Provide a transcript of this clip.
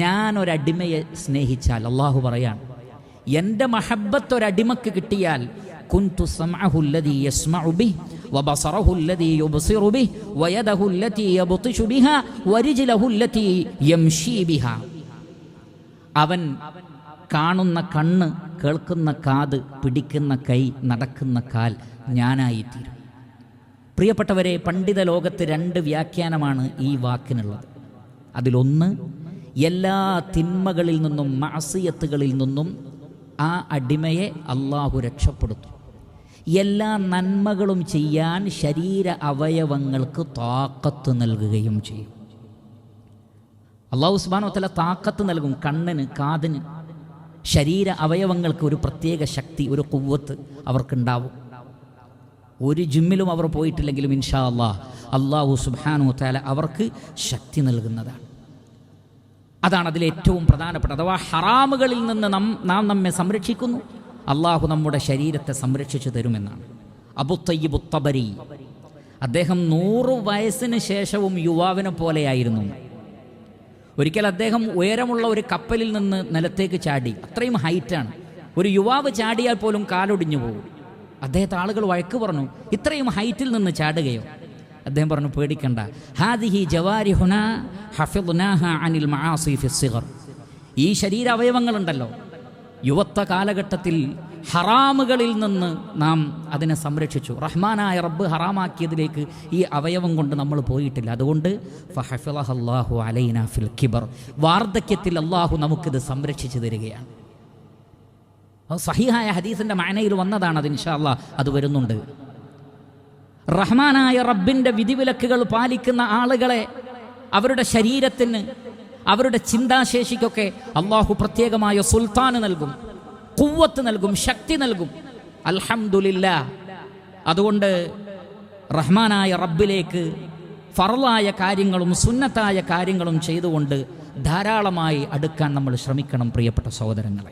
ഞാൻ ഒരടിമയെ സ്നേഹിച്ചാൽ അള്ളാഹു പറയാണ് എൻ്റെ മഹബത്ത് ഒരടിമക്ക് കിട്ടിയാൽ കുന്തു സമഅഹു الذي يسمع به وبصره الذي يبصر به ويده التي يبطش بها ورجله التي يمشي بها അവൻ കാണുന്ന കണ്ണ് കേൾക്കുന്ന കാത് പിടിക്കുന്ന കൈ നടക്കുന്ന കാൽ ഞാനായിത്തീരും പ്രിയപ്പെട്ടവരെ പണ്ഡിത ലോകത്ത് രണ്ട് വ്യാഖ്യാനമാണ് ഈ വാക്കിനുള്ളത് അതിലൊന്ന് എല്ലാ തിന്മകളിൽ നിന്നും മാസിയത്തുകളിൽ നിന്നും ആ അടിമയെ അള്ളാഹു രക്ഷപ്പെടുത്തും. എല്ലാ നന്മകളും ചെയ്യാൻ ശരീര അവയവങ്ങൾക്ക് താക്കത്ത് നൽകുകയും ചെയ്യും. അള്ളാഹു സുബാനോ തല താക്കത്ത് നൽകും കണ്ണിന് കാതിന്. ശരീര അവയവങ്ങൾക്ക് ഒരു പ്രത്യേക ശക്തി ഒരു കുവ്വത്ത് അവർക്കുണ്ടാവും. ഒരു ജിമ്മിലും അവർ പോയിട്ടില്ലെങ്കിലും ഇൻഷാ അള്ളാഹ് അള്ളാഹു സുബാനു താല അവർക്ക് ശക്തി നൽകുന്നതാണ്. അതാണ് അതിൽ ഏറ്റവും പ്രധാനപ്പെട്ട. അഥവാ ഹറാമുകളിൽ നിന്ന് നം നാം നമ്മെ സംരക്ഷിക്കുന്നു. അള്ളാഹു നമ്മുടെ ശരീരത്തെ സംരക്ഷിച്ചു തരുമെന്നാണ്. അബു തയ്യിബു തബരി. അദ്ദേഹം നൂറ് വയസ്സിന് ശേഷവും യുവാവിനെ പോലെയായിരുന്നു. ഒരിക്കൽ അദ്ദേഹം ഉയരമുള്ള ഒരു കപ്പലിൽ നിന്ന് നിലത്തേക്ക് ചാടി. അത്രയും ഹൈറ്റാണ്. ഒരു യുവാവ് ചാടിയാൽ പോലും കാലൊടിഞ്ഞു പോകും. അദ്ദേഹത്തെ ആളുകൾ വഴക്ക് പറഞ്ഞു ഇത്രയും ഹൈറ്റിൽ നിന്ന് ചാടുകയോ? അദ്ദേഹം പറഞ്ഞു പേടിക്കണ്ട. ഹാദിഹി ജവാരിഹുന ഹഫിദ്നാഹ അനിൽ മആസി ഈ ശരീര ഈ ശരീരാവയവങ്ങളുണ്ടല്ലോ. യുവത്വ കാലഘട്ടത്തിൽ ഹറാമുകളിൽ നിന്ന് നാം അതിനെ സംരക്ഷിച്ചു. റഹ്മാനായ റബ്ബ് ഹറാമാക്കിയതിലേക്ക് ഈ അവയവം കൊണ്ട് നമ്മൾ പോയിട്ടില്ല. അതുകൊണ്ട് ഫിൽ കിബർ. വാർദ്ധക്യത്തിൽ അള്ളാഹു നമുക്കിത് സംരക്ഷിച്ചു തരികയാണ്. സഹിഹായ ഹദീസിന്റെ മാനയിൽ വന്നതാണ് അത് ഇൻഷാല്ല അത് വരുന്നുണ്ട്. റഹ്മാനായ റബ്ബിന്റെ വിധിവിലക്കുകൾ പാലിക്കുന്ന ആളുകളെ അവരുടെ ശരീരത്തിന് അവരുടെ ചിന്താശേഷിക്കൊക്കെ അള്ളാഹു പ്രത്യേകമായ സുൽത്താന് നൽകും കുവ്വത്ത് നൽകും ശക്തി നൽകും. അൽഹംദുലില്ല. അതുകൊണ്ട് റഹ്മാനായ റബ്ബിലേക്ക് ഫറലായ കാര്യങ്ങളും സുന്നത്തായ കാര്യങ്ങളും ചെയ്തുകൊണ്ട് ധാരാളമായി അടുക്കാൻ നമ്മൾ ശ്രമിക്കണം പ്രിയപ്പെട്ട സഹോദരങ്ങളെ.